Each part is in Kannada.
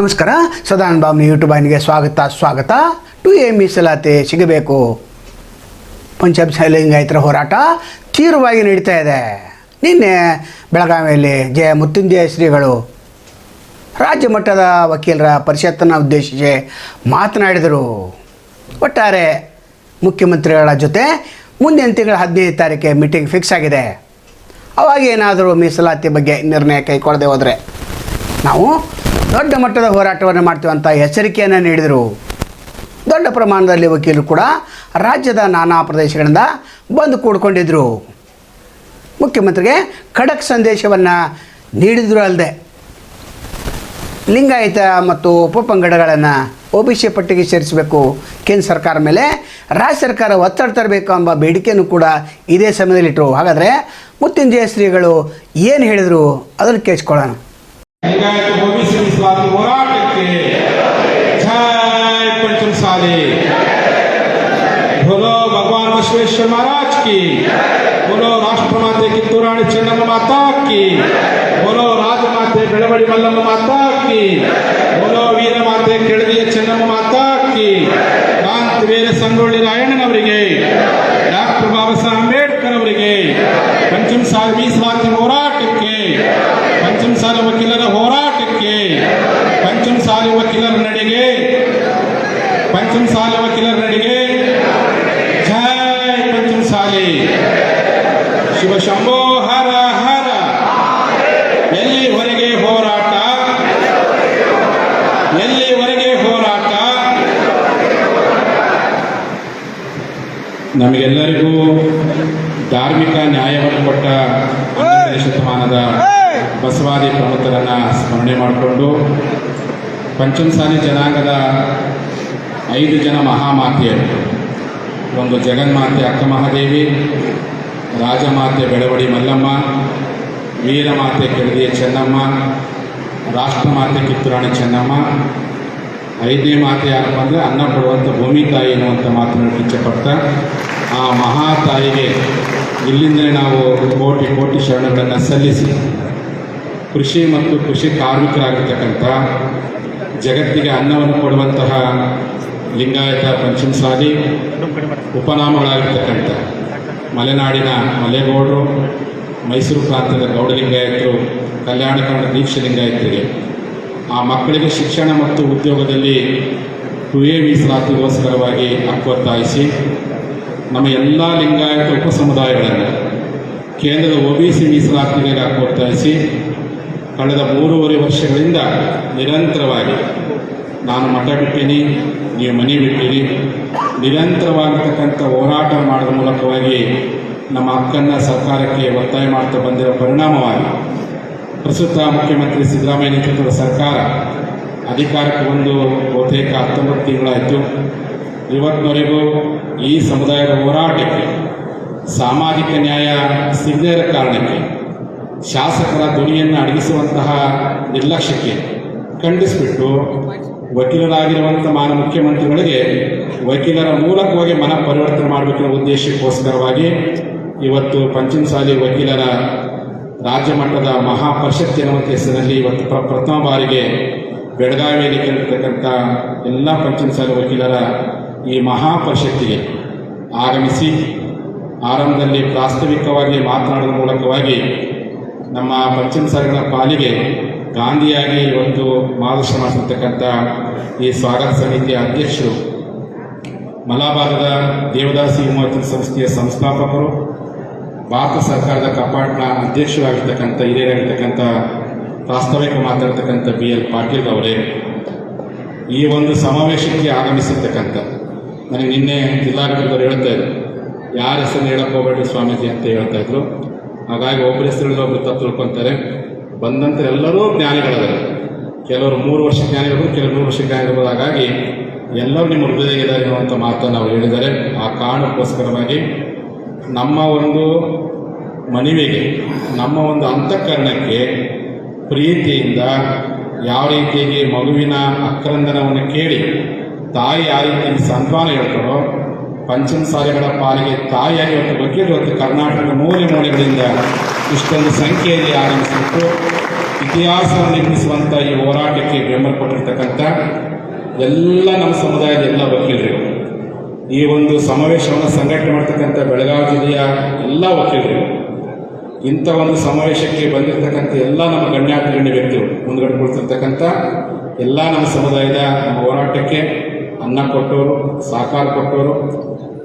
ನಮಸ್ಕಾರ. ಸದಾನ್ ಬಾಬ್ನ ಯೂಟ್ಯೂಬ್ ಆಯ್ನಿಗೆ ಸ್ವಾಗತ ಸ್ವಾಗತ. ಟು ಎ ಮೀಸಲಾತಿ ಸಿಗಬೇಕು. ಪಂಚಾಬ್ ಲಿಂಗಾಯತರ ಹೋರಾಟ ತೀವ್ರವಾಗಿ ನಡೀತಾ ಇದೆ. ನಿನ್ನೆ ಬೆಳಗಾವಿಯಲ್ಲಿ ಜಯ ಮುತ್ತುಂಜಯ ಶ್ರೀಗಳು. ರಾಜ್ಯ ಮಟ್ಟದ ವಕೀಲರ ಪರಿಷತ್ತನ್ನು ಉದ್ದೇಶಿಸಿ ಮಾತನಾಡಿದರು. ಒಟ್ಟಾರೆ ಮುಖ್ಯಮಂತ್ರಿಗಳ ಜೊತೆ ಮುಂದಿನ ತಿಂಗಳ ಹದಿನೈದು ತಾರೀಕಿಗೆ ಮೀಟಿಂಗ್ ಫಿಕ್ಸ್ ಆಗಿದೆ. ಅವಾಗ ಏನಾದರೂ ಮೀಸಲಾತಿ ಬಗ್ಗೆ ನಿರ್ಣಯ ಕೈಗೊಳ್ಳದೆ ಹೋದರೆ. ನಾವು ದೊಡ್ಡ ಮಟ್ಟದ ಹೋರಾಟವನ್ನು ಮಾಡ್ತೀವಿ ಅಂತ ಎಚ್ಚರಿಕೆಯನ್ನು ನೀಡಿದರು. ದೊಡ್ಡ ಪ್ರಮಾಣದಲ್ಲಿ ವಕೀಲರು ಕೂಡ ರಾಜ್ಯದ ನಾನಾ ಪ್ರದೇಶಗಳಿಂದ ಬಂದು ಕೂಡ್ಕೊಂಡಿದ್ದರು ಮುಖ್ಯಮಂತ್ರಿಗೆ ಖಡಕ್ ಸಂದೇಶವನ್ನು ನೀಡಿದ್ರು ಅಲ್ಲದೆ. ಲಿಂಗಾಯತ ಮತ್ತು ಉಪಪಂಗಡಗಳನ್ನು ಒ ಬಿ ಸಿ ಪಟ್ಟಿಗೆ ಸೇರಿಸಬೇಕು. ಕೇಂದ್ರ ಸರ್ಕಾರ ಮೇಲೆ ರಾಜ್ಯ ಸರ್ಕಾರ ಒತ್ತಡ ತರಬೇಕು ಎಂಬ ಬೇಡಿಕೆಯನ್ನು ಕೂಡ ಇದೇ ಸಮಯದಲ್ಲಿಟ್ಟರು ಹಾಗಾದರೆ ಮುತ್ತಿಂಜಯ ಶ್ರೀಗಳು ಏನು ಹೇಳಿದರು ಅದನ್ನು ಕೇಳಿಸ್ಕೊಳ್ಳೋಣ. ಲಿಂಗಾಯತ ಓಬಿಸಿ ಮೀಸಲಾತಿ ಹೋರಾಟಕ್ಕೆ ಜೈ ಪಂಚಮಸಾಲಿ बोलो भगवान बसवेश्वर महाराज की बोलो राष्ट्रमाते कित्तूर रानी ಚೆನ್ನಮ್ಮ माता की बोलो राजमाते ಬೆಳವಡಿ ಮಲ್ಲಮ್ಮ माता की बोलो ವೀರ ಮಾತೆ ನಮಗೆಲ್ಲರಿಗೂ ಧಾರ್ಮಿಕ ನ್ಯಾಯವನ್ನು ಕೊಟ್ಟ ಹನ್ನೆರಡನೇ ಶತಮಾನದ ಬಸವಾದಿ ಪ್ರಮುಖರನ್ನು ಸ್ಮರಣೆ ಮಾಡಿಕೊಂಡು ಪಂಚಮಸಾಲಿ ಜನಾಂಗದ ಐದು ಜನ ಮಹಾಮಾತೆಯರು. ಒಂದು ಜಗನ್ಮಾತೆ ಅಕ್ಕ ಮಹಾದೇವಿ ರಾಜಮಾತೆ ಬೆಳವಡಿ ಮಲ್ಲಮ್ಮ ವೀರಮಾತೆ ಕೆಳದಿಯ ಚೆನ್ನಮ್ಮ ರಾಷ್ಟ್ರಮಾತೆ ಕಿತ್ತೂರಾಣಿ ಚೆನ್ನಮ್ಮ ಐದನೇ ಮಾತೆ ಯಾಕಪ್ಪ ಅಂದರೆ ಅನ್ನ ಕೊಡುವಂಥ ಭೂಮಿ ತಾಯಿ ಎನ್ನುವಂಥ ಮಾತನ್ನು ಇಚ್ಛೆಪಡ್ತಾ ಆ ಮಹಾ ತಾಯಿಗೆ ಇಲ್ಲಿಂದಲೇ ನಾವು ಕೋಟಿ ಕೋಟಿ ಶರಣಗಳನ್ನು ಸಲ್ಲಿಸಿ, ಕೃಷಿ ಮತ್ತು ಕೃಷಿ ಕಾರ್ಮಿಕರಾಗಿರ್ತಕ್ಕಂಥ ಜಗತ್ತಿಗೆ ಅನ್ನವನ್ನು ಕೊಡುವಂತಹ ಲಿಂಗಾಯತ ಪಂಚಮಸಾಲಿ, ಉಪನಾಮಗಳಾಗಿರ್ತಕ್ಕಂಥ ಮಲೆನಾಡಿನ ಮಲೆಗೌಡರು, ಮೈಸೂರು ಪ್ರಾಂತ್ಯದ ಗೌಡಲಿಂಗಾಯತರು, ಕಲ್ಯಾಣ ಕನ್ನಡ ದೀಕ್ಷೆ ಲಿಂಗಾಯತರಿಗೆ ಆ ಮಕ್ಕಳಿಗೆ ಶಿಕ್ಷಣ ಮತ್ತು ಉದ್ಯೋಗದಲ್ಲಿ ಎ ಮೀಸಲಾತಿಗೋಸ್ಕರವಾಗಿ ಹಕ್ಕೊತ್ತಾಯಿಸಿ ನಮ್ಮ ಎಲ್ಲ ಲಿಂಗಾಯತ ಉಪ ಸಮುದಾಯಗಳನ್ನು ಕೇಂದ್ರದ ಒ ಬಿ ಸಿ ಮೀಸಲಾತಿಗಳಿಗೆ ಹಕ್ಕೊತ್ತಾಯಿಸಿ ಕಳೆದ ಮೂರುವರೆ ವರ್ಷಗಳಿಂದ ನಿರಂತರವಾಗಿ ನಾನು ಮಠ ಬಿಟ್ಟೀನಿ, ನೀವು ಮನೆ ಬಿಟ್ಟಿರಿ, ನಿರಂತರವಾಗಿರ್ತಕ್ಕಂಥ ಹೋರಾಟ ಮಾಡುವ ಮೂಲಕವಾಗಿ ನಮ್ಮ ಹಕ್ಕನ್ನು ಸರ್ಕಾರಕ್ಕೆ ಒತ್ತಾಯ ಮಾಡ್ತಾ ಬಂದಿರೋ ಪರಿಣಾಮವಾಗಿ ಪ್ರಸ್ತುತ ಮುಖ್ಯಮಂತ್ರಿ ಸಿದ್ದರಾಮಯ್ಯ ನೇತೃತ್ವದ ಸರ್ಕಾರ ಅಧಿಕಾರಕ್ಕೆ ಬಂದು ಬಹುತೇಕ ಹತ್ತೊಂಬತ್ತು ತಿಂಗಳಾಯಿತು. ಇವತ್ತಿನವರೆಗೂ ಈ ಸಮುದಾಯದ ಹೋರಾಟಕ್ಕೆ, ಸಾಮಾಜಿಕ ನ್ಯಾಯ ಸಿಗದೇ ಇರೋ ಕಾರಣಕ್ಕೆ, ಶಾಸಕರ ಧ್ವನಿಯನ್ನು ಅಡಗಿಸುವಂತಹ ನಿರ್ಲಕ್ಷ್ಯಕ್ಕೆ ಖಂಡಿಸಿಬಿಟ್ಟು ವಕೀಲರಾಗಿರುವಂಥ ಮಾನ ಮುಖ್ಯಮಂತ್ರಿಗಳಿಗೆ ವಕೀಲರ ಮೂಲಕವಾಗಿ ಮನ ಪರಿವರ್ತನೆ ಮಾಡಬೇಕನ್ನೋ ಉದ್ದೇಶಕ್ಕೋಸ್ಕರವಾಗಿ ಇವತ್ತು ಪಂಚಮಸಾಲಿ ವಕೀಲರ ರಾಜ್ಯ ಮಟ್ಟದ ಮಹಾಪರಿಷತ್ ಎನ್ನುವಂಥ ಹೆಸರಿನಲ್ಲಿ ಇವತ್ತು ಪ್ರ ಪ್ರಥಮ ಬಾರಿಗೆ ಬೆಳಗಾವಿಯಲ್ಲಿ ಕೇಳಿರ್ತಕ್ಕಂಥ ಎಲ್ಲ ಪಂಚಮಸಾಲಿ ವಕೀಲರ ಈ ಮಹಾಪರಿಷತ್ತಿಗೆ ಆಗಮಿಸಿ ಆರಂಭದಲ್ಲಿ ಪ್ರಾಸ್ತಾವಿಕವಾಗಿ ಮಾತನಾಡುವ ಮೂಲಕವಾಗಿ ನಮ್ಮ ಪಂಚಮಸಾಲಿಗಳ ಪಾಲಿಗೆ ಗಾಂಧಿಯಾಗಿ ಇವತ್ತು ಮಾರ್ಗದರ್ಶನ ಮಾಡಿರ್ತಕ್ಕಂಥ ಈ ಸ್ವಾಗತ ಸಮಿತಿಯ ಅಧ್ಯಕ್ಷರು ಮಲಬಾರದ ದೇವದಾಸಿ ವಿಮೋಚನ ಸಂಸ್ಥೆಯ ಸಂಸ್ಥಾಪಕರು ಭಾರತ ಸರ್ಕಾರದ ಕಪಾಟ್ನ ಅಧ್ಯಕ್ಷರಾಗಿರ್ತಕ್ಕಂಥ, ಹಿರಿಯರಾಗಿರ್ತಕ್ಕಂಥ ಪ್ರಾಸ್ತಾವಿಕ ಮಾತಾಡ್ತಕ್ಕಂಥ ಬಿ ಎಲ್ ಪಾಟೀಲ್ ಅವರೇ, ಈ ಒಂದು ಸಮಾವೇಶಕ್ಕೆ ಆಗಮಿಸಿರ್ತಕ್ಕಂಥ, ನನಗೆ ನಿನ್ನೆ ಜಿಲ್ಲಾಡಳಿತದವರು ಹೇಳ್ತಾ ಇದ್ರು. ಯಾರ ಹೆಸರು ಹೇಳಕ್ಕೆ ಹೋಗಬೇಡಿ ಸ್ವಾಮೀಜಿ ಅಂತ ಹೇಳ್ತಾ ಇದ್ರು. ಹಾಗಾಗಿ ಒಬ್ಬರ ಹೆಸರು ಒಬ್ಬರು ತಪ್ಪು ತಿಳ್ಕೊತಾರೆ. ಬಂದಂಥ ಎಲ್ಲರೂ ಜ್ಞಾನಿಗಳಿದ್ದಾರೆ ಕೆಲವರು ಮೂರು ವರ್ಷ ಜ್ಞಾನಿಗಳು ಕೆಲವರು ಮೂರು ವರ್ಷ ಜ್ಞಾನಿಗಳು ಹಾಗಾಗಿ ಎಲ್ಲರೂ ನಿಮ್ಮ ಹೃದಯದಲ್ಲಿ ಅನ್ನುವಂಥ ಮಾತನ್ನು ಅವರು ಹೇಳಿದ್ದಾರೆ. ಆ ಕಾರಣಕ್ಕೋಸ್ಕರವಾಗಿ ನಮ್ಮ ಒಂದು ಮನವಿಗೆ, ನಮ್ಮ ಒಂದು ಅಂತಃಕರಣಕ್ಕೆ ಪ್ರೀತಿಯಿಂದ ಯಾವ ರೀತಿಯಾಗಿ ಮಗುವಿನ ಅಕ್ರಂದನವನ್ನು ಕೇಳಿ, ತಾಯಿ ಯಾವ ರೀತಿಯಲ್ಲಿ ಸಂತಾನ ಹೇಳ್ತಾರೋ ಪಂಚಮಸಾಲಿಗಳ ಪಾಲಿಗೆ ತಾಯಿಯಾಗಿ ಇವತ್ತು ಬಗ್ಗೆ ಕರ್ನಾಟಕದ ಮೂಲೆ ಮೂಲೆಗಳಿಂದ ಇಷ್ಟೊಂದು ಸಂಖ್ಯೆಯಲ್ಲಿ ಆರಂಭಿಸಿಬಿಟ್ಟು, ಇತಿಹಾಸವನ್ನು ನಿರ್ಮಿಸುವಂಥ ಈ ಹೋರಾಟಕ್ಕೆ ಬೆಂಬಲ ಕೊಟ್ಟಿರ್ತಕ್ಕಂಥ ಎಲ್ಲ ನಮ್ಮ ಸಮುದಾಯದ ಎಲ್ಲ ವಕೀಲರು ಈ ಒಂದು ಸಮಾವೇಶವನ್ನು ಸಂಘಟನೆ ಮಾಡ್ತಕ್ಕಂಥ ಬೆಳಗಾವಿ ಜಿಲ್ಲೆಯ ಎಲ್ಲ ವಕೀಲರು, ಇಂಥ ಒಂದು ಸಮಾವೇಶಕ್ಕೆ ಬಂದಿರತಕ್ಕಂಥ ಎಲ್ಲ ನಮ್ಮ ಗಣ್ಯಾಭಿಗಣ್ಯ ವ್ಯಕ್ತಿಗಳು ಮುಂದ್ಗಡೆ ಕುಳಿತಿರ್ತಕ್ಕಂಥ ಎಲ್ಲ ನಮ್ಮ ಸಮುದಾಯದ ನಮ್ಮ ಹೋರಾಟಕ್ಕೆ ಅನ್ನ ಕೊಟ್ಟವರು, ಸಹಕಾರ ಕೊಟ್ಟವರು,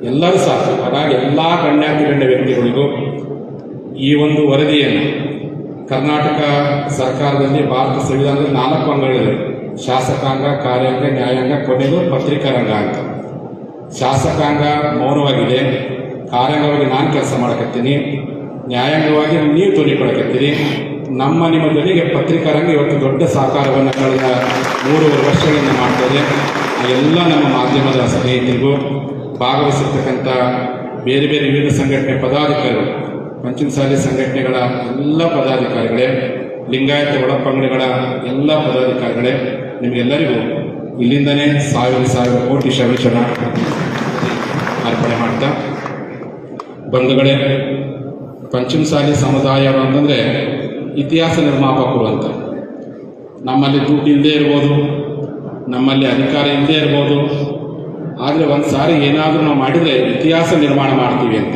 ಎಲ್ಲರೂ ಸಹ ಹಾಗಾಗಿ ಎಲ್ಲ ಗಣ್ಯಾಭಿಗಣ್ಯ ವ್ಯಕ್ತಿಗಳಿಗೂ ಈ ಒಂದು ವರದಿಯನ್ನು ಕರ್ನಾಟಕ ಸರ್ಕಾರದಲ್ಲಿ, ಭಾರತ ಸಂವಿಧಾನದಲ್ಲಿ ನಾಲ್ಕು ಅಂಗಗಳಿವೆ. ಶಾಸಕಾಂಗ, ಕಾರ್ಯಾಂಗ, ನ್ಯಾಯಾಂಗ, ಕೊನೆಗೂ ಪತ್ರಿಕಾರಂಗ ಅಂತ. ಶಾಸಕಾಂಗ ಮೌನವಾಗಿದೆ. ಕಾರ್ಯಾಂಗವಾಗಿ ನಾನು ಕೆಲಸ ಮಾಡಕತ್ತೀನಿ. ನ್ಯಾಯಾಂಗವಾಗಿ ನೀವು ತೋರಿಕೊಳ್ಳಕತ್ತೀರಿ ನಮ್ಮ ನಿಮ್ಮ ಜೊತೆಗೆ ಪತ್ರಿಕಾರಂಗ ಇವತ್ತು ದೊಡ್ಡ ಸಹಕಾರವನ್ನು ಕಳೆದ ಮೂರುವರೆ ವರ್ಷಗಳಿಂದ ಮಾಡ್ತಾರೆ ಎಲ್ಲ ನಮ್ಮ ಮಾಧ್ಯಮದ ಸ್ನೇಹಿತರಿಗೂ ಭಾಗವಹಿಸಿರ್ತಕ್ಕಂಥ ಬೇರೆ ಬೇರೆ ವಿವಿಧ ಸಂಘಟನೆ ಪದಾಧಿಕಾರಿಗಳು ಪಂಚಮಸಾಲಿ ಸಂಘಟನೆಗಳ ಎಲ್ಲ ಪದಾಧಿಕಾರಿಗಳೇ, ಲಿಂಗಾಯತ ಒಳಪಂಗಡಿಗಳ ಎಲ್ಲ ಪದಾಧಿಕಾರಿಗಳೇ, ನಿಮಗೆಲ್ಲರಿಗೂ ಇಲ್ಲಿಂದನೇ ಸಾವಿರ ಸಾವಿರ ಕೋಟಿ ಶವಿಷಣ ಅರ್ಪಣೆ ಮಾಡ್ತಾ. ಬಂಧುಗಳೇ ಪಂಚಮಸಾಲಿ ಸಮುದಾಯ ಅಂತಂದರೆ ಇತಿಹಾಸ ನಿರ್ಮಾಪಕರು ಅಂತ ನಮ್ಮಲ್ಲಿ ದುಡ್ಡು ಇಲ್ಲದೆ ಇರ್ಬೋದು, ನಮ್ಮಲ್ಲಿ ಅಧಿಕಾರ ಇಲ್ಲದೆ ಇರ್ಬೋದು. ಆದರೆ ಒಂದು ಸಾರಿ ಏನಾದರೂ ನಾವು ಮಾಡಿದರೆ ಇತಿಹಾಸ ನಿರ್ಮಾಣ ಮಾಡ್ತೀವಿ ಅಂತ.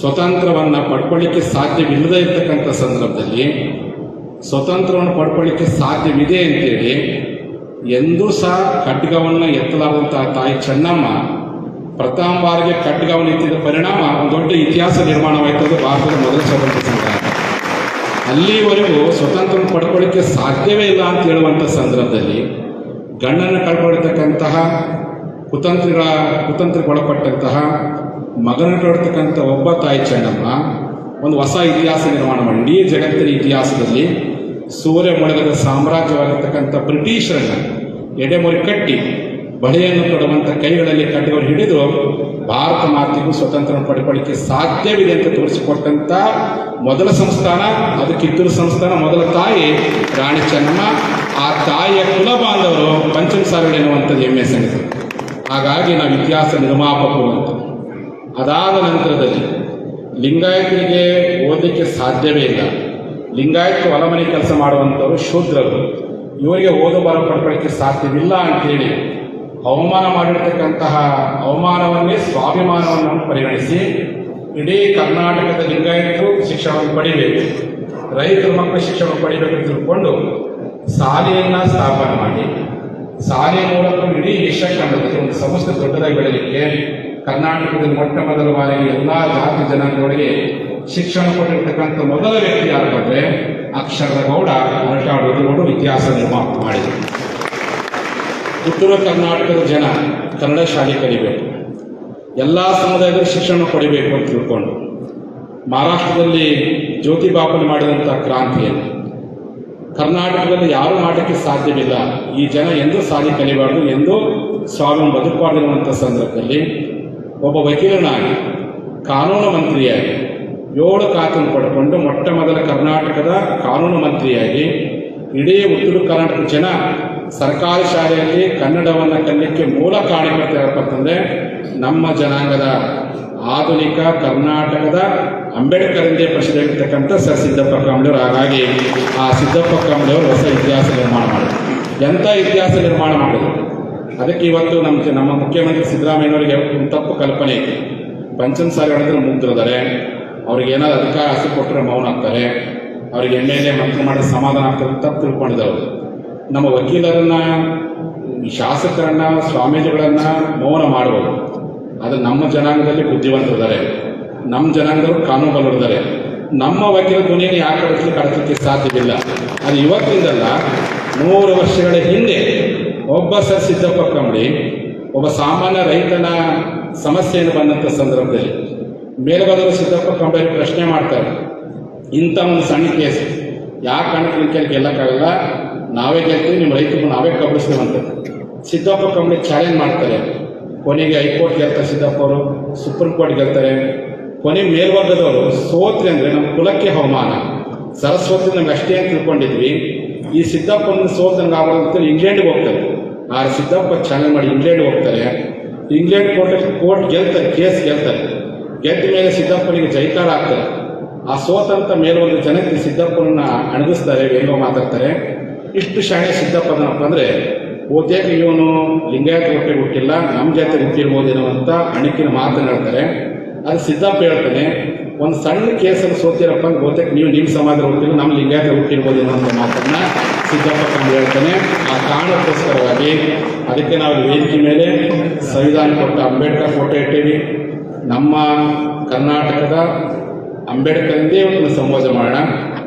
ಸ್ವತಂತ್ರವನ್ನು ಪಡ್ಕೊಳ್ಳಿಕ್ಕೆ ಸಾಧ್ಯವಿಲ್ಲದೆ ಇರತಕ್ಕಂಥ ಸಂದರ್ಭದಲ್ಲಿ ಸ್ವತಂತ್ರವನ್ನು ಪಡ್ಕೊಳ್ಳಿಕ್ಕೆ ಸಾಧ್ಯವಿದೆ ಅಂತೇಳಿ ಎಂದೂ ಸಹ ಖಡ್ಗವನ್ನು ಎತ್ತಲಾದಂತಹ ತಾಯಿ ಚೆನ್ನಮ್ಮ ಪ್ರಥಮ ಬಾರಿಗೆ ಖಡ್ಗವನ್ನು ಎತ್ತಿದ ಪರಿಣಾಮ ಒಂದು ದೊಡ್ಡ ಇತಿಹಾಸ ನಿರ್ಮಾಣವಾಯಿತು ಅದು ಭಾರತದ ಮೊದಲ ಸ್ವಾತಂತ್ರ್ಯ ಸಂಗ್ರಾಮ. ಅಲ್ಲಿವರೆಗೂ ಸ್ವತಂತ್ರ ಪಡ್ಕೊಳ್ಳಿಕ್ಕೆ ಸಾಧ್ಯವೇ ಇಲ್ಲ ಅಂತ ಹೇಳುವಂಥ ಸಂದರ್ಭದಲ್ಲಿ ಗಂಡನ್ನು ಕಳ್ಕೊಳ್ತಕ್ಕಂತಹ, ಕುತಂತ್ರಿಗಳ ಕುತಂತ್ರಕ್ಕೆ ಒಳಪಟ್ಟಂತಹ ಮಗನ ಕಳ್ತಕ್ಕಂಥ ಒಬ್ಬ ತಾಯಿ ಚೆನ್ನಮ್ಮ ಒಂದು ಹೊಸ ಇತಿಹಾಸ ನಿರ್ಮಾಣ ಮಾಡಿ ಇಡೀ ಜಗತ್ತಿನ ಇತಿಹಾಸದಲ್ಲಿ ಸೂರ್ಯ ಮುಳುಗದ ಸಾಮ್ರಾಜ್ಯವಾಗಿರ್ತಕ್ಕಂಥ ಬ್ರಿಟಿಷರನ್ನ ಎಡೆಮುರಿ ಕಟ್ಟಿ, ಬಳೆಯನ್ನು ಕೊಡುವಂಥ ಕೈಗಳಲ್ಲಿ ಕಟ್ಟುಗಳು ಹಿಡಿದು ಭಾರತ ಮಾತಿಗೂ ಸ್ವತಂತ್ರ ಪಡ್ಕೊಳ್ಳಿಕ್ಕೆ ಸಾಧ್ಯವಿದೆ ಅಂತ ತೋರಿಸಿಕೊಟ್ಟಂಥ ಮೊದಲ ಸಂಸ್ಥಾನ ಅದು ಸಂಸ್ಥಾನ ಮೊದಲ ತಾಯಿ ರಾಣಿ ಚೆನ್ನಮ್ಮ, ಆ ತಾಯಿಯ ಕುಲ ಬಾಂಧವರು ಪಂಚಮ ಸಾವಿರ ಎನ್ನುವಂಥದ್ದು ಹೆಮ್ಮೆ ಸಂಗತಿ ಹಾಗಾಗಿ ನಾವು ಇತಿಹಾಸ ನಿರ್ಮಾಪಕರು ಅಂತ. ಅದಾದ ನಂತರದಲ್ಲಿ ಲಿಂಗಾಯತರಿಗೆ ಓದಲಿಕ್ಕೆ ಸಾಧ್ಯವೇ ಇಲ್ಲ. ಲಿಂಗಾಯತ ಹೊಲಮನೆ ಕೆಲಸ ಮಾಡುವಂಥವ್ರು ಶೂದ್ರರು. ಇವರಿಗೆ ಓದು ಬರ ಪಡ್ಕೊಳ್ಳಿಕ್ಕೆ ಸಾಧ್ಯವಿಲ್ಲ ಅಂತೇಳಿ ಅವಮಾನ ಮಾಡಿರ್ತಕ್ಕಂತಹ ಅವಮಾನವನ್ನೇ ಸ್ವಾಭಿಮಾನವನ್ನು ಪರಿಗಣಿಸಿ ಇಡೀ ಕರ್ನಾಟಕದ ಲಿಂಗಾಯತರು ಶಿಕ್ಷಣವನ್ನು ಪಡಿಬೇಕು. ರೈತರ ಮಕ್ಕಳು ಶಿಕ್ಷಣ ಪಡಿಬೇಕು ತಿಳ್ಕೊಂಡು ಶಾಲೆಯನ್ನು ಸ್ಥಾಪನೆ ಮಾಡಿ. ಶಾಲೆ ಮೂಲಕ ಇಡೀ ಏಷ್ಯಾ ಖಂಡದಲ್ಲಿ ಒಂದು ಸಂಸ್ಥೆ ದೊಡ್ಡದಾಗಿ ಬೆಳಲಿಕ್ಕೆ ಕರ್ನಾಟಕದಲ್ಲಿ ಮೊಟ್ಟ ಮೊದಲ ಬಾರಿಗೆ ಎಲ್ಲ ಜಾತಿ ಜನಾಂಗಗಳಿಗೆ ಶಿಕ್ಷಣ ಕೊಟ್ಟಿರ್ತಕ್ಕಂಥ ಮೊದಲ ವ್ಯಕ್ತಿ ಯಾರು ಬಂದರೆ ಅಕ್ಷರದ ಗೌಡ ಅರಟಾಡುವುದು ಇತಿಹಾಸ ನಿರ್ಮಾಣ ಮಾಡಿದರು. ಉತ್ತರ ಕರ್ನಾಟಕದ ಜನ ಕನ್ನಡ ಶಾಲೆ ಕಲಿಬೇಕು. ಎಲ್ಲ ಸಮುದಾಯದಲ್ಲಿ ಶಿಕ್ಷಣ ಕೊಡಬೇಕು ಅಂತ ತಿಳ್ಕೊಂಡು, ಮಹಾರಾಷ್ಟ್ರದಲ್ಲಿ ಜ್ಯೋತಿ ಬಾಪನ್ ಮಾಡಿದಂಥ ಕ್ರಾಂತಿಯನ್ನು ಕರ್ನಾಟಕದಲ್ಲಿ ಯಾರು ಮಾಡೋಕ್ಕೆ ಸಾಧ್ಯವಿಲ್ಲ. ಈ ಜನ ಎಂದೂ ಸಾಲಿ ಕಲಿಬಾರ್ದು, ಎಂದೂ ಸ್ವಾಮಿ ಬದುಕಬಾರ್ದಿರುವಂಥ ಸಂದರ್ಭದಲ್ಲಿ ಒಬ್ಬ ವಕೀಲನಾಗಿ, ಕಾನೂನು ಮಂತ್ರಿಯಾಗಿ ಏಳು ಖಾತನ್ನು ಪಡ್ಕೊಂಡು ಮೊಟ್ಟ ಮೊದಲ ಕರ್ನಾಟಕದ ಕಾನೂನು ಮಂತ್ರಿಯಾಗಿ ಇಡೀ ಉತ್ತರ ಕರ್ನಾಟಕ ಜನ ಸರ್ಕಾರಿ ಶಾಲೆಯಲ್ಲಿ ಕನ್ನಡವನ್ನು ಕಲಿಯಲಿಕ್ಕೆ ಮೂಲ ಕಾರಣಕರ್ತ ಯಾರಪ್ಪಂತಂದರೆ ನಮ್ಮ ಜನಾಂಗದ ಆಧುನಿಕ ಕರ್ನಾಟಕದ ಅಂಬೇಡ್ಕರ್ ಎಂದೇ ಪ್ರಸಿದ್ಧವಾಗಿರ್ತಕ್ಕಂಥ ಸರ್ ಸಿದ್ದಪ್ಪ ಕಾಂಬ್ಳಿಯವರು ಹಾಗಾಗಿ ಆ ಸಿದ್ದಪ್ಪ ಕಾಂಬ್ಳಿಯವರು ಹೊಸ ಇತಿಹಾಸ ನಿರ್ಮಾಣ ಮಾಡಿದರು. ಎಂಥ ಇತಿಹಾಸ ನಿರ್ಮಾಣ ಮಾಡಿದರು? ಅದಕ್ಕೆ ಇವತ್ತು ನಮ್ಮ ನಮ್ಮ ಮುಖ್ಯಮಂತ್ರಿ ಸಿದ್ದರಾಮಯ್ಯನವರಿಗೆ ತಪ್ಪು ಕಲ್ಪನೆ ಪಂಚಮ ಸಾರಿ ಹೇಳಿದ್ರೆ ಮುಗ್ದಿರ್ತಾರೆ ಅವ್ರಿಗೆ ಏನಾದ್ರು ಅಧಿಕಾರ ಹಸು ಕೊಟ್ಟರೆ ಮೌನ ಆಗ್ತಾರೆ. ಅವ್ರಿಗೆ ಎಂ ಎಲ್ ಎ ಮಂತ್ರಿ ಮಾಡಿದ್ರೆ ಸಮಾಧಾನ ಆಗ್ತಾರೆ ಅಂತ ತಿಳ್ಕೊಂಡಿದ್ದವರು ನಮ್ಮ ವಕೀಲರನ್ನ, ಶಾಸಕರನ್ನ, ಸ್ವಾಮೀಜಿಗಳನ್ನ ಮೌನ ಮಾಡುವುದು ಆದರೆ ನಮ್ಮ ಜನಾಂಗದಲ್ಲಿ ಬುದ್ಧಿವಂತರಿದ್ದಾರೆ. ನಮ್ಮ ಜನಾಂಗದವರು ಕಾನೂನು ಬಲ್ಲಿದ್ದಾರೆ ನಮ್ಮ ವಕೀಲ ಧ್ವನಿಯನ್ನು ಯಾಕೆ ಕಳಿಸ್ಲಿಕ್ಕೆ ಕಳಿಸಲಿಕ್ಕೆ ಸಾಧ್ಯವಿಲ್ಲ. ಅದು ಇವತ್ತಿಂದಲ್ಲ, ನೂರು ವರ್ಷಗಳ ಹಿಂದೆ ಒಬ್ಬ ಸರ್ ಸಿದ್ದಪ್ಪ ಕಂಬಳಿ ಒಬ್ಬ ಸಾಮಾನ್ಯ ರೈತನ ಸಮಸ್ಯೆಯನ್ನು ಬಂದಂಥ ಸಂದರ್ಭದಲ್ಲಿ ಮೇಲ್ಬಾದರು ಸಿದ್ದಪ್ಪ ಕಂಬೈ ಪ್ರಶ್ನೆ ಮಾಡ್ತಾರೆ. ಇಂಥ ಒಂದು ಸಣ್ಣ ಕೇಸ್. ಯಾಕೆ ಕಾರಣಕ್ಕೆ ಕೇಳಿ ಗೆಲ್ಲಕ್ಕಾಗಲ್ಲ. ನಾವೇ ಗೆಲ್ತೀವಿ, ನಿಮ್ಮ ರೈತರು ನಾವೇ ಅಂತ ಸಿದ್ದಪ್ಪ ಕಂಬಳಿ ಚಾಲೆಂಜ್ ಮಾಡ್ತಾರೆ. ಕೊನೆಗೆ ಹೈಕೋರ್ಟ್ ಗೆಲ್ತಾರೆ ಸಿದ್ದಪ್ಪ ಅವರು, ಸುಪ್ರೀಂ ಕೋರ್ಟ್ ಗೆಲ್ತಾರೆ. ಕೊನೆ ಮೇಲ್ವರ್ಗದವರು ಸೋತ್ರಿ ಅಂದರೆ ನಮ್ಮ ಕುಲಕ್ಕೆ ಹವಾಮಾನ ಸರಸ್ವತಿ ನಮ್ಗೆ ಅಷ್ಟೇ ಅಂತ ತಿಳ್ಕೊಂಡಿದ್ವಿ. ಈ ಸಿದ್ದಪ್ಪನ ಸೋತಂಗೆ ಆಗೋದಂತ ಇಂಗ್ಲೆಂಡ್ಗೆ ಹೋಗ್ತಾರೆ. ಆ ಸಿದ್ದಪ್ಪ ಚಾಲೆಂಜ್ ಮಾಡಿ ಇಂಗ್ಲೆಂಡ್ಗೆ ಹೋಗ್ತಾರೆ. ಇಂಗ್ಲೆಂಡ್ ಕೋರ್ಟ್ ಕೋರ್ಟ್ ಗೆಲ್ತಾರೆ, ಕೇಸ್ ಗೆಲ್ತಾರೆ. ಗೆದ್ದ ಮೇಲೆ ಸಿದ್ದಪ್ಪನಿಗೆ ಜೈಕಾರ ಆಗ್ತಾರೆ ಆ ಸೋತಂತ ಮೇಲೊಂದು ಜನಕ್ಕೆ ಸಿದ್ದಪ್ಪನನ್ನ ಅಣಗಿಸ್ತಾರೆ, ಏನೋ ಮಾತಾಡ್ತಾರೆ. ಇಷ್ಟು ಶಾಣೆ ಸಿದ್ದಪ್ಪನಪ್ಪ ಅಂದ್ರೆ ಓದ್ಯಾಕ ಇವನು ಲಿಂಗಾಯತ ಹೊಟ್ಟೆ ಹುಟ್ಟಿಲ್ಲ ನಮ್ಮ ಜಾತಿ ಹುಟ್ಟಿರ್ಬೋದೇನೋ ಅಂತ ಅಣಕಿನ ಮಾತನಾಡ್ತಾರೆ ಅದು ಸಿದ್ದಪ್ಪ ಹೇಳ್ತಾನೆ, ಒಂದು ಸಣ್ಣ ಕೇಸಲ್ಲಿ ಸೋತಿರಪ್ಪ ಬಹುತೇಕ ನೀವು ನಿಮ್ಮ ಸಮಾಜ ಹುಟ್ಟಿಲ್ಲ ನಮ್ಮ ಲಿಂಗಾಯತ ಹುಟ್ಟಿರ್ಬೋದೇನೋ ಅಂತ ಮಾತನ್ನ ಸಿದ್ದಪ್ಪ ಕಂಡು ಹೇಳ್ತಾನೆ. ಆ ಕಾರಣಕ್ಕೋಸ್ಕರವಾಗಿ ಅದಕ್ಕೆ ನಾವು ವೇದಿಕೆ ಮೇಲೆ ಸಂವಿಧಾನ ಕೊಟ್ಟ ಅಂಬೇಡ್ಕರ್ ಫೋಟೋ ಇಟ್ಟೀವಿ. ನಮ್ಮ ಕರ್ನಾಟಕದ ಅಂಬೇಡ್ಕರ್ದೇ ಒಂದು ಸಂವಾದ ಮಾಡೋಣ.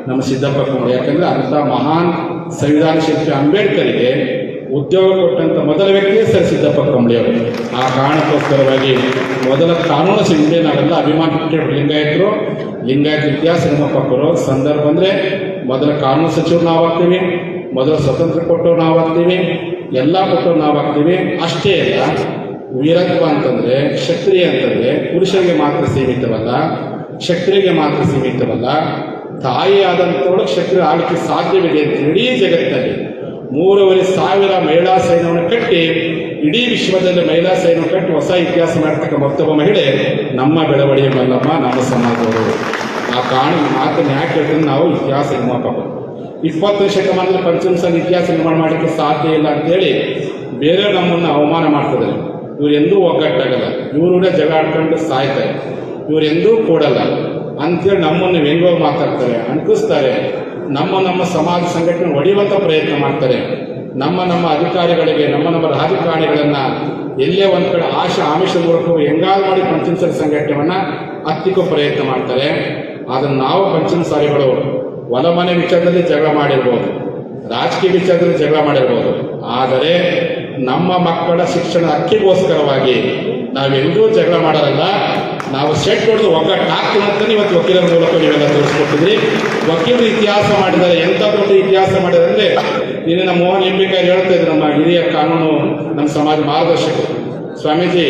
ನಮ್ಮ ಸಿದ್ದಪ್ಪ ಕುಮಾರ್. ಯಾಕಂದ್ರೆ ಅಂಥ ಮಹಾನ್ ಸಂವಿಧಾನ ಶಿಲ್ಪಿ ಅಂಬೇಡ್ಕರ್ಗೆ ಉದ್ಯೋಗ ಕೊಟ್ಟಂತ ಮೊದಲ ವ್ಯಕ್ತಿಯೇ ಸರ್ ಸಿದ್ದಪ್ಪ ಕಂಬಳಿಯವರು ಆ ಕಾರಣಕ್ಕೋಸ್ಕರವಾಗಿ ಮೊದಲ ಕಾನೂನು ಸಿಂಧೆ ನಾವೆಲ್ಲ ಅಭಿಮಾನ ಲಿಂಗಾಯತರು. ಲಿಂಗಾಯತ ಇತಿಹಾಸ ಪಕ್ಕರು ಸಂದರ್ಭ ಅಂದರೆ ಮೊದಲ ಕಾನೂನು ಸಚಿವರು ನಾವು ಆಗ್ತೀವಿ ಮೊದಲ ಸ್ವತಂತ್ರ ಕೊಟ್ಟರು ನಾವು ಆಗ್ತೀವಿ ಎಲ್ಲ ಕೊಟ್ಟರು ನಾವು ಆಗ್ತೀವಿ ಅಷ್ಟೇ ಅಲ್ಲ ವೀರತ್ವ ಅಂತಂದ್ರೆ ಕ್ಷತ್ರಿಯ ಅಂತಂದ್ರೆ ಪುರುಷರಿಗೆ ಮಾತ್ರ ಸೀಮಿತವಲ್ಲ ಕ್ಷತ್ರಿಗೆ ಮಾತ್ರ ಸೀಮಿತವಲ್ಲ, ತಾಯಿ ಆದಂಥವಳು ಕ್ಷತ್ರಿಯ ಆಗಲಿಕ್ಕೆ ಸಾಧ್ಯವಿದೆ ಅಂತ ಇಡೀ ಜಗತ್ತಲ್ಲಿ ಮೂರುವರೆ ಸಾವಿರ ಮಹಿಳಾ ಸೈನ್ಯವನ್ನು ಕಟ್ಟಿ ಇಡೀ ವಿಶ್ವದಲ್ಲಿ ಮಹಿಳಾ ಸೈನ್ಯ ಕಟ್ಟಿ ಹೊಸ ಇತಿಹಾಸ ಮಾಡ್ತಕ್ಕ ಮತ್ತೊಬ್ಬ ಮಹಿಳೆ ನಮ್ಮ ಬೆಳವಣಿಗೆ ಮಲ್ಲಮ್ಮ, ನಮ್ಮ ಸಮಾಜದವರು. ಆ ಕಾರಣ ಮಾತನ್ನು ಯಾಕೆ ಹೇಳ್ತೀನಿ ನಾವು ಇತಿಹಾಸ ನಿರ್ಮಾಪಕ ಇಪ್ಪತ್ತನೇ ಶತಮಾನದಲ್ಲಿ ಪಂಚಮಸಾಲಿ ಇತಿಹಾಸ ನಿರ್ಮಾಣ ಮಾಡಲಿಕ್ಕೆ ಸಾಧ್ಯ ಇಲ್ಲ ಅಂತೇಳಿ ಬೇರೆ ನಮ್ಮನ್ನು ಅವಮಾನ ಮಾಡ್ತಿದ್ದಾರೆ. ಇವ್ರು ಎಂದೂ ಒಗ್ಗಟ್ಟಾಗಲ್ಲ ಇವರು ಕೂಡ ಜಗಳ ಆಡ್ಕೊಂಡು ಸಾಯ್ತಾರೆ ಇವರೆಂದೂ ಕೊಡಲ್ಲ. ಅಂತೇಳಿ ನಮ್ಮನ್ನು ವ್ಯಂಗ್ಯವಾಗಿ ಮಾತಾಡ್ತಾರೆ, ಅಂಟಿಸ್ತಾರೆ. ನಮ್ಮ ನಮ್ಮ ಸಮಾಜ ಸಂಘಟನೆ ಒಡೆಯುವಂಥ ಪ್ರಯತ್ನ ಮಾಡ್ತಾರೆ. ನಮ್ಮ ನಮ್ಮ ಅಧಿಕಾರಿಗಳಿಗೆ, ನಮ್ಮ ನಮ್ಮ ರಾಜಕಾರಣಿಗಳನ್ನು ಎಲ್ಲೇ ಒಂದು ಕಡೆ ಆಶೆ ಆಮಿಷ ಮೂಲಕ ಹೆಂಗಾದ್ರು ಮಾಡಿ ಪಂಚಮಸಾಲಿ ಸಂಘಟನೆಯನ್ನು ಹತ್ತಿಕ್ಕೋ ಪ್ರಯತ್ನ ಮಾಡ್ತಾರೆ. ಅದನ್ನು ನಾವು ಪಂಚಮಸಾಲಿಗಳು ಹೊಲ ಮನೆ ವಿಚಾರದಲ್ಲಿ ಜಗಳ ಮಾಡಿರ್ಬೋದು, ರಾಜಕೀಯ ವಿಚಾರದಲ್ಲಿ ಜಗಳ ಮಾಡಿರ್ಬೋದು. ಆದರೆ ನಮ್ಮ ಮಕ್ಕಳ ಶಿಕ್ಷಣ ಹಕ್ಕಿಗೋಸ್ಕರವಾಗಿ ನಾವೆಲ್ಲರೂ ಜಗಳ ಮಾಡೋರಲ್ಲ ನಾವು ಸೆಟ್ ಹೊಡೆದು ಒಗ್ಗಟ್ಟು ಹಾಕ್ತೀವಿ ಇವತ್ತು ವಕೀಲರ ಮೂಲಕ ನೀವೆಲ್ಲ ತೋರಿಸ್ಕೊಟ್ಟಿದ್ರಿ. ವಕೀಲರು ಇತಿಹಾಸ ಮಾಡಿದ್ದಾರೆ. ಎಂಥ ದೊಡ್ಡ ಇತಿಹಾಸ ಮಾಡಿದ್ದಾರೆ ಅಂದ್ರೆ, ನಿನ್ನೆ ನಮ್ಮ ಮೋಹನ್ ಎಂಬಿಕಾಯಿ ಹೇಳ್ತಾ ಇದ್ರು, ನಮ್ಮ ಹಿರಿಯ ಕಾನೂನು ನಮ್ಮ ಸಮಾಜ ಮಾರ್ಗದರ್ಶಕರು ಸ್ವಾಮೀಜಿ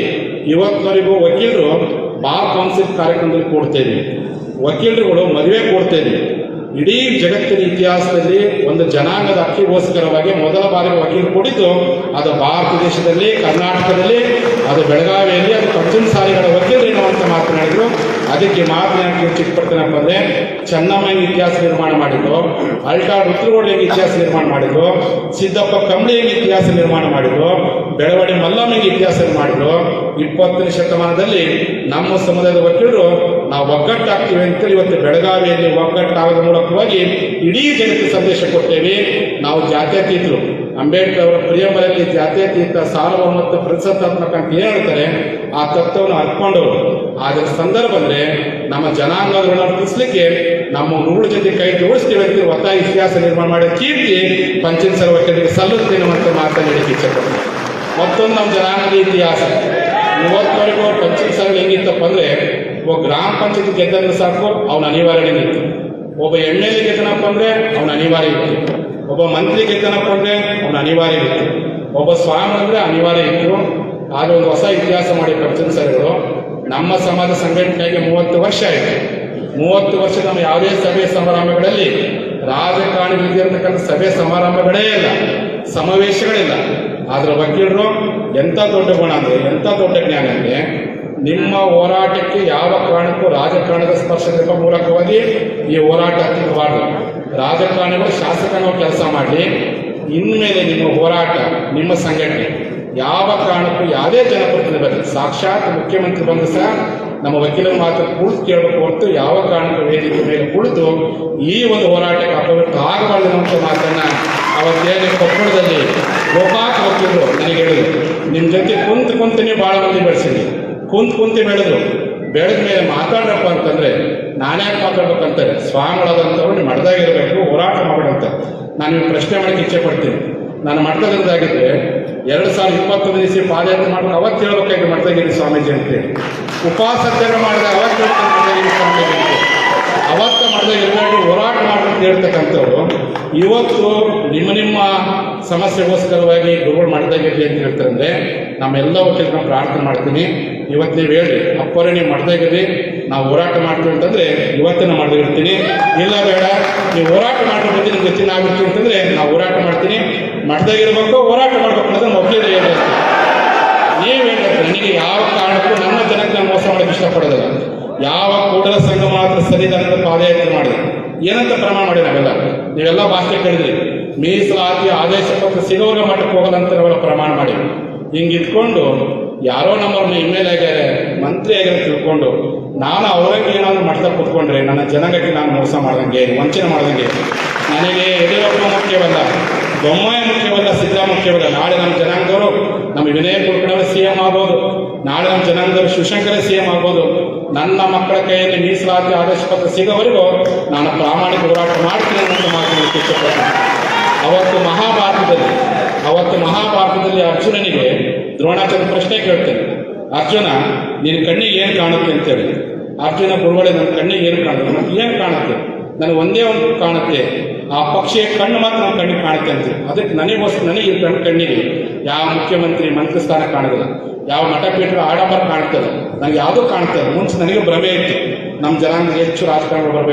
ಇವತ್ತಿನವರೆಗೂ ವಕೀಲರು ಬಾರ್ ಕೌನ್ಸಿಲ್ ಕಾರ್ಯಕ್ರಮದಲ್ಲಿ ಕೊಡ್ತಾ ಇದ್ವಿ. ವಕೀಲರುಗಳು ಮದುವೆ ಕೊಡ್ತಾ ಇದ್ವಿ. ಇಡೀ ಜಗತ್ತಿನ ಇತಿಹಾಸದಲ್ಲಿ ಒಂದು ಜನಾಂಗದ ಅಕ್ಕಿಗೋಸ್ಕರವಾಗಿ ಮೊದಲ ಬಾರಿಗೆ ವಕೀಲು ಕುಡಿತು ಅದು ಭಾರತ ದೇಶದಲ್ಲಿ, ಕರ್ನಾಟಕದಲ್ಲಿ, ಅದು ಬೆಳಗಾವಿಯಲ್ಲಿ, ಅದು ಪಂಚಮ ಸಾರಿಗಳ ವಕೀಲರು ಅಂತ ಮಾತನಾಡಿದ್ರು ಅದಕ್ಕೆ ಮಾತನಾಡಿ ಚಿಕ್ಕಪಟ್ಟಣಪ್ಪ ಅಂದ್ರೆ ಚೆನ್ನಮ್ಮನ ಇತಿಹಾಸ ನಿರ್ಮಾಣ ಮಾಡಿದ್ರು ಅಲ್ಟಾ ರುದ್ರಗೌಡ ಇತಿಹಾಸ ನಿರ್ಮಾಣ ಮಾಡಿದ್ರು ಸಿದ್ದಪ್ಪ ಕಂಬಳಿ ಇತಿಹಾಸ ನಿರ್ಮಾಣ ಮಾಡಿದ್ರು ಬೆಳವಡಿ ಮಲ್ಲಮ್ಮ ಹೆಂಗ್ ಇತಿಹಾಸ ಮಾಡಿದ್ರು ಇಪ್ಪತ್ತನೇ ಶತಮಾನದಲ್ಲಿ ನಮ್ಮ ಸಮುದಾಯದ ವಕೀಲರು ನಾವು ಒಗ್ಗಟ್ಟಾಗ್ತೀವಿ ಅಂತ ಇವತ್ತು ಬೆಳಗಾವಿಯಲ್ಲಿ ಒಗ್ಗಟ್ಟಾಗದ ಮೂಲಕವಾಗಿ ಇಡೀ ಜನಕ್ಕೆ ಸಂದೇಶ ಕೊಡ್ತೇವೆ. ನಾವು ಜಾತ್ಯತೀತರು. ಅಂಬೇಡ್ಕರ್ ಅವರ ಪ್ರಿಯಮರಲ್ಲಿ ಜಾತ್ಯತೀತ ಸಾರ್ವಭೌಮತ್ವ ಪ್ರತಿಷ್ಠಾತ್ಮಕ ಅಂತ ಏನ್ ಹೇಳ್ತಾರೆ? ಆ ತತ್ವವನ್ನು ಅರ್ಕೊಂಡವರು. ಆದರೆ ಸಂದರ್ಭ ಅಂದ್ರೆ ನಮ್ಮ ಜನಾಂಗದ ಋಣ ರೂಪಿಸ್ಲಿಕ್ಕೆ ನಮ್ಮ ನೂರು ಜೊತೆ ಕೈ ಜೋಡಿಸ್ತೀವಿ ಅಂತ ಒತ್ತಾಯ ಇತಿಹಾಸ ನಿರ್ಮಾಣ ಮಾಡಿದ ಕೀರ್ತಿ ಪಂಚಿನ ಸರ್ವಕ್ಕೆ ಸಲ್ಲುತ್ತೇನೆ ಅಂತ ಮಾತನಾಡಿ ಹೇಳಿಕ್ಕೆ ಇಚ್ಛೆಪಡ್ತೀನಿ. ಮತ್ತೊಂದು ನಮ್ಮ ಜನಾಂಗದ ಇತಿಹಾಸ. ಇವತ್ತವರೆಗೂ ಪಂಚಿನ ಸರ್ವ ಹೆಂಗಿತ್ತಪ್ಪ ಅಂದ್ರೆ ಒಬ್ಬ ಗ್ರಾಮ ಪಂಚಾಯತಿ ಗೆದ್ದಂದ್ರೆ ಸಾಕು, ಅವನ ಅನಿವಾರ್ಯ ಇತ್ತು. ಒಬ್ಬ ಎಂ ಎಲ್ ಎ ಗೆದ್ದನಪ್ಪ ಅಂದ್ರೆ ಅವನ ಅನಿವಾರ್ಯ ಇತ್ತು. ಒಬ್ಬ ಮಂತ್ರಿ ಗೆದ್ದನಪ್ಪ ಅಂದ್ರೆ ಅವನ ಅನಿವಾರ್ಯ ಇತ್ತು. ಒಬ್ಬ ಸ್ವಾಮಿ ಅಂದ್ರೆ ಅನಿವಾರ್ಯ ಇತ್ತು. ಆಗ ಒಂದು ಹೊಸ ಇತಿಹಾಸ ಮಾಡಿ ಪಂಚಮ ಸರ್ಗಳು ನಮ್ಮ ಸಮಾಜ ಸಂಘಟನೆಗೆ ಮೂವತ್ತು ವರ್ಷ ಆಯಿತು. ಮೂವತ್ತು ವರ್ಷ ನಮ್ಮ ಯಾವುದೇ ಸಭೆ ಸಮಾರಂಭಗಳಲ್ಲಿ ರಾಜಕಾರಣಿ ಇರ್ತಕ್ಕಂಥ ಸಭೆ ಸಮಾರಂಭಗಳೇ ಇಲ್ಲ ಸಮಾವೇಶಗಳಿಲ್ಲ ಆದರೆ ವಕೀಲರು ಎಂಥ ದೊಡ್ಡ ಗುಣ ಅಂದ್ರೆ ಎಂಥ ದೊಡ್ಡ ಜ್ಞಾನ ಅಂದ್ರೆ ನಿಮ್ಮ ಹೋರಾಟಕ್ಕೆ ಯಾವ ಕಾರಣಕ್ಕೂ ರಾಜಕಾರಣದ ಸ್ಪರ್ಶದ ಮೂಲಕವಾಗಿ ಈ ಹೋರಾಟ ಹತ್ತಿರಬಾರ್ದು ರಾಜಕಾರಣಿಗಳು ಶಾಸಕನ ಕೆಲಸ ಮಾಡಿ ಇನ್ಮೇಲೆ ನಿಮ್ಮ ಹೋರಾಟ, ನಿಮ್ಮ ಸಂಘಟನೆ ಯಾವ ಕಾರಣಕ್ಕೂ ಯಾವುದೇ ಜನಪ್ರತಿನಿಧಿ ಬರಲಿ. ಸಾಕ್ಷಾತ್ ಮುಖ್ಯಮಂತ್ರಿ ಬಂದು ಸಹ ನಮ್ಮ ವಕೀಲರ ಮಾತ್ರ ಕುಳಿತು ಕೇಳಬೇಕು ಹೊರತು ಯಾವ ಕಾರಣಕ್ಕೂ ವೇದಿಕೆ ಮೇಲೆ ಕುಳಿತು ಈ ಒಂದು ಹೋರಾಟಕ್ಕೆ ಅಪವಿತ್ರ ಆಗಬಾರ್ದು ಅಂತ ಮಾತನ್ನ ಅವತ್ತೇನೆ ಕೊಪ್ಪಳದಲ್ಲಿ ಗೋಪಾಕ್ ವಕೀಲರು ನನಗೆ ಹೇಳಿದ್ರು. ನಿಮ್ಮ ಜೊತೆ ಕುಂತು ಕುಂತನೇ ಭಾಳ ಮಂದಿ ಬೆಳೆಸಿದ್ವಿ ಕುಂತ್ ಕುಂತಿ ಬೆಳೆದ್ರು ಬೆಳೆದ ಮೇಲೆ ಮಾತಾಡ್ರಪ್ಪ ಅಂತಂದ್ರೆ, ನಾನ್ಯಾಕೆ ಮಾತಾಡ್ಬೇಕಂತಾರೆ? ಸ್ವಾಮಿಗಳಾದಂಥವ್ರು ನೀವು ಮಠದಾಗಿರ್ಬೇಕು ಹೋರಾಟ ಮಾಡಬೇಕಂತ ನಾನು ಪ್ರಶ್ನೆ ಮಾಡಕ್ಕೆ ಇಚ್ಛೆ ಪಡ್ತೀನಿ. ನಾನು ಮಠದಲ್ಲಿದ್ದಾಗಿದ್ರೆ ಎರಡು ಸಾವಿರದ ಇಪ್ಪತ್ತೊಂದು ದಿವಸ ಪಾದಯಾತ್ರೆ ಮಾಡಿದ್ರೆ ಅವತ್ತು ಹೇಳ್ಬೇಕಾಗಿ ಮಠದಾಗಿರಿ ಸ್ವಾಮೀಜಿ ಅಂತೇಳಿ ಉಪವಾಸ ಮಾಡಿದ ಅವತ್ತು ಅವತ್ತ ಮಾಡಿದಾಗ ಎಲ್ಲರೂ ಹೋರಾಟ ಮಾಡ್ಬೇಕು ಹೇಳ್ತಕ್ಕಂಥವ್ರು ಇವತ್ತು ನಿಮ್ಮ ನಿಮ್ಮ ಸಮಸ್ಯೆಗೋಸ್ಕರವಾಗಿ ಗುರುಗಳು ಮಾಡ್ದಾಗಿರ್ಲಿ ಅಂತ ಹೇಳ್ತಾರಂದ್ರೆ ನಮ್ಮೆಲ್ಲ ನಾವು ಪ್ರಾರ್ಥನೆ ಮಾಡ್ತೀನಿ. ಇವತ್ತು ನೀವು ಹೇಳಿ ಅಪ್ಪರೇ ನೀವು ಮಾಡ್ದಾಗಿರ್ರಿ ನಾವು ಹೋರಾಟ ಮಾಡ್ತೀವಿ ಅಂತಂದ್ರೆ ಇವತ್ತಿನ ಇಲ್ಲ ಬೇಡ, ನೀವು ಹೋರಾಟ ಮಾಡೋ ಬಗ್ಗೆ ನಿಮ್ಗೆ ಗೊತ್ತಿನ ಆಗ್ಬಿಡ್ತೀವಿ ಅಂತಂದ್ರೆ ನಾವು ಹೋರಾಟ ಮಾಡ್ತೀನಿ. ಮಾಡ್ದಾಗಿರ್ಬೇಕು ಹೋರಾಟ ಮಾಡ್ಬೇಕು ಅನ್ನೋದು ವಕೀಲರು ಹೇಳ್ಬೇಕು ನೀವು ನನಗೆ ಯಾವ ಕಾರಣಕ್ಕೂ ನನ್ನ ಜನಕ್ಕೆ ನಾನು ಮೋಸ ಮಾಡೋಕೆ ಇಷ್ಟಪಡೋದಿಲ್ಲ. ಯಾವ ಕೂಡಲ ಸಂಘ ಮಾತ್ರ ಸರಿ ಸರಿದಾರದ ಪಾದಯಾತ್ರೆ ಮಾಡಿದೆ. ಏನಂತ ಪ್ರಮಾಣ ಮಾಡಿ ನಾವೆಲ್ಲ? ನೀವೆಲ್ಲ ಭಾಷೆ ಕೇಳಿದ್ರಿ ಮೀಸಲಾತಿ ಆದೇಶ ಪತ್ರ ಸಿಗೋರ ಮಟ್ಟಕ್ಕೆ ಹೋಗಲ್ಲ ಅಂತ ನಾವೆಲ್ಲ ಪ್ರಮಾಣ ಮಾಡಿ. ಹಿಂಗೆ ಇದ್ಕೊಂಡು ಯಾರೋ ನಮ್ಮವ್ರನ್ನ ಎಂ ಎಲ್ ಆಗ್ಯಾರೆ ಮಂತ್ರಿ ಆಗ್ಯಾರ ತಿಳ್ಕೊಂಡು ನಾನು ಅವರಂಗೆ ಏನಾದ್ರು ಮಾಡ್ತಾ ಕೂತ್ಕೊಂಡ್ರೆ ನನ್ನ ಜನಗಳಿಗೆ ನಾನು ಮೋಸ ಮಾಡ್ದಂಗೆ, ವಂಚನೆ ಮಾಡ್ದಂಗೆ, ನನಗೆ ಯಡಿಯೂರಪ್ಪ ಮುಖ್ಯವಲ್ಲ. ಬೊಮ್ಮಾಯಿ ಮುಖ್ಯವಲ್ಲ ಸಿದ್ದರಾಮ ಮುಖ್ಯವಲ್ಲ ನಾಳೆ ನಮ್ಮ ಜನಾಂಗದವರು ನಮ್ಮ ವಿನಯ ಕುಲಕರ್ಣಿ ಸಿ ಎಂ ಆಗ್ಬೋದು. ನಾಳೆ ನಮ್ಮ ಜನಾಂಗದವರು ಶಿವಶಂಕರ ಸಿ ಎಂ ಆಗ್ಬೋದು. ನನ್ನ ಮಕ್ಕಳ ಕೈಯಲ್ಲಿ ಮೀಸಲಾತಿ ಆದೇಶ ಪತ್ರ ಸಿಗೋವರೆಗೂ ನಾನು ಪ್ರಾಮಾಣಿಕ ಹೋರಾಟ ಮಾಡ್ತೀನಿ ಅನ್ನೋ ಮಾತನ್ನು ಇಷ್ಟಪಡ್ತೀನಿ ಅವತ್ತು ಮಹಾಭಾರತದಲ್ಲಿ ಅವತ್ತು ಮಹಾಭಾರತದಲ್ಲಿ ಅರ್ಜುನನಿಗೆ ದ್ರೋಣಾಚಾರ್ಯ ಪ್ರಶ್ನೆ ಕೇಳ್ತೇನೆ. ಅರ್ಜುನ, ನಿನ್ನ ಕಣ್ಣಿಗೆ ಏನು ಕಾಣುತ್ತೆ ಅಂತೇಳಿ. ಅರ್ಜುನ ಗುರುಗಳೇ ನನ್ನ ಕಣ್ಣಿಗೆ ಏನು ಕಾಣುತ್ತೆ? ಏನು ಕಾಣುತ್ತೆ? ನನಗೆ ಒಂದೇ ಒಂದು ಕಾಣುತ್ತೆ. ಆ ಪಕ್ಷಿಯ ಕಣ್ಣು ಮಾತ್ರ ನನ್ನ ಕಣ್ಣಿಗೆ ಕಾಣುತ್ತೆ ಅಂತ. ಅದಕ್ಕೆ ನನಗೋಸ್ಕರ ನನಗೆ ಈ ಕಣ್ಣು ಕಣ್ಣಿಗೆ ಯಾವ ಮುಖ್ಯಮಂತ್ರಿ ಮಂತ್ರಿ ಸ್ಥಾನ ಕಾಣೋದಿಲ್ಲ. ಯಾವ ಮಠಪೀಠ ಆಡಂಬರ ಕಾಣ್ತದೆ ನನಗೆ ಯಾವುದೂ ಕಾಣ್ತದೆ ಮುಂಚೆ ನನಗೆ ಭ್ರಮೆ ಇತ್ತು. ನಮ್ಮ ಜನಾಂಗ ಹೆಚ್ಚು ರಾಜಕಾರಣ ಬರಬೇಕು.